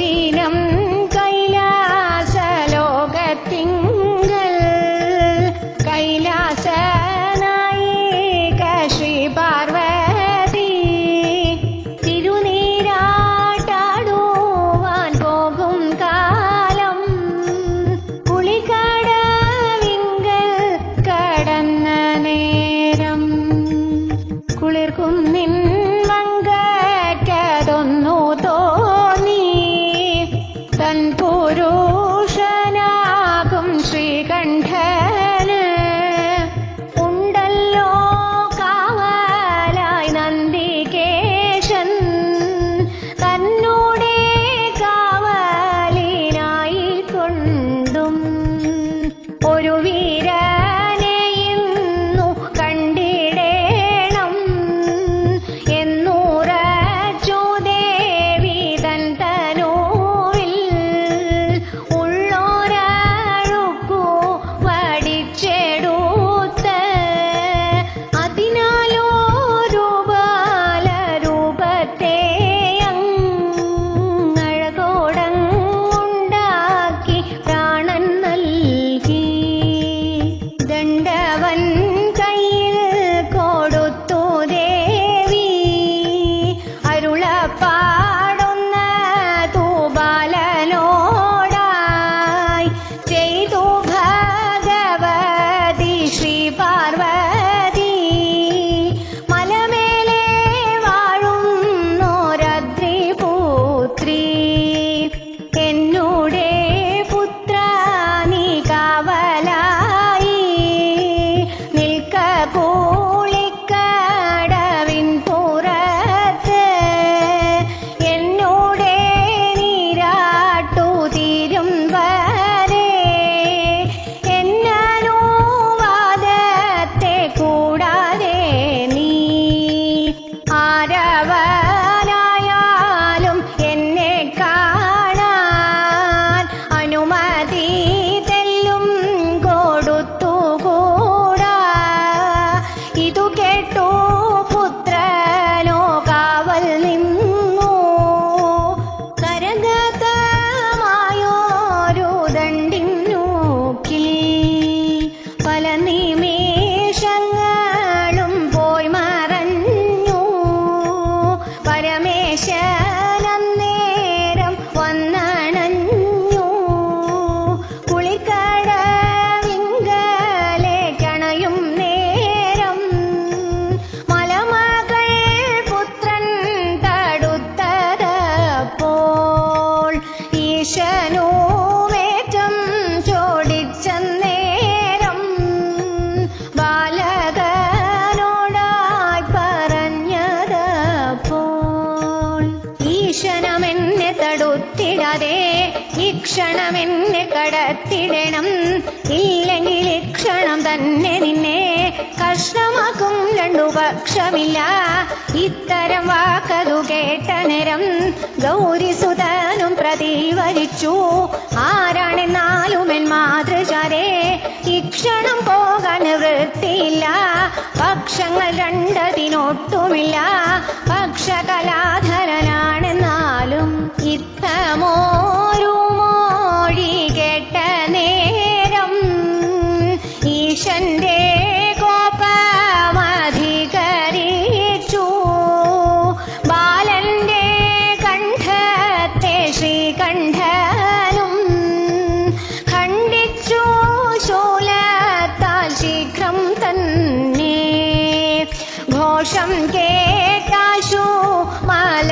ದಿನಂ ഈ ക്ഷണമെന്നെ കടത്തിടണം. ഇല്ലെങ്കിൽ ഈ ക്ഷണം തന്നെ നിന്നെ കഷ്ണമാക്കും. രണ്ടു പക്ഷമില്ല. ഇത്തരം വാക്കതു കേട്ട നേരം ഗൗരിസുതനും പ്രതിവരിച്ചു ആരാണെന്നാലും എൻ മാതൃചാരേ ഇക്ഷണം പോകാൻ വൃത്തിയില്ല. പക്ഷങ്ങൾ രണ്ടതിനൊട്ടുമില്ല. പക്ഷകലാധര ङ्केताशु माल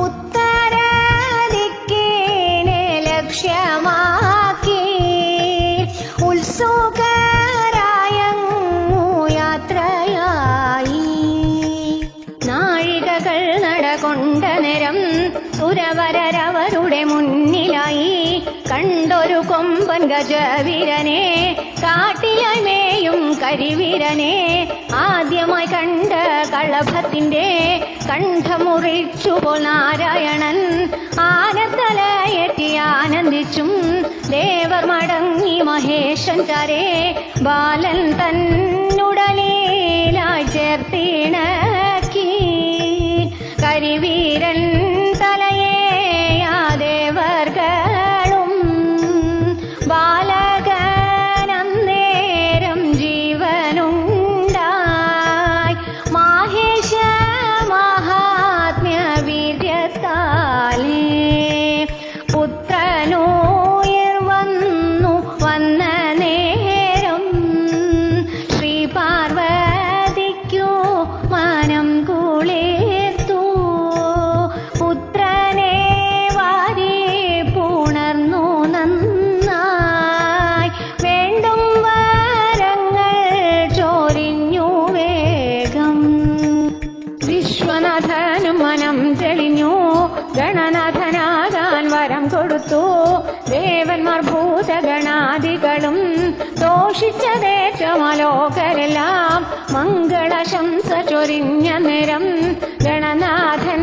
ഉത്തരാദിക്കേനെ ലക്ഷ്യമാക്കി. ഉത്സുകരായങ്ങു യാത്രയായി. നാഴികകൾ നടകൊണ്ട നേരം മുന്നിലായി. കണ്ടൊരു കാട്ടിലമേയും കരിവീരനെ. ആദ്യമായി കണ്ട കളഭത്തിന്റെ കണ്ഠമുറിച്ചുപോൾ നാരായണൻ. ആനത്തലയെത്തി ആനന്ദിച്ചും ദേവർ മടങ്ങി മഹേശൻ കരേ ബാലൻ തന്നുടലേലായി ചേർത്തിണക്കി. കരിവീരൻ ഗഗനം തെളിഞ്ഞു. ഗണനാഥനാകാൻ വരം കൊടുത്തു. ദേവന്മാർ ഭൂതഗണാദികളും ദോഷിച്ചതേറ്റമലോകരെല്ലാം മംഗളശംസ ചൊരിഞ്ഞ നിരം. ഗണനാഥൻ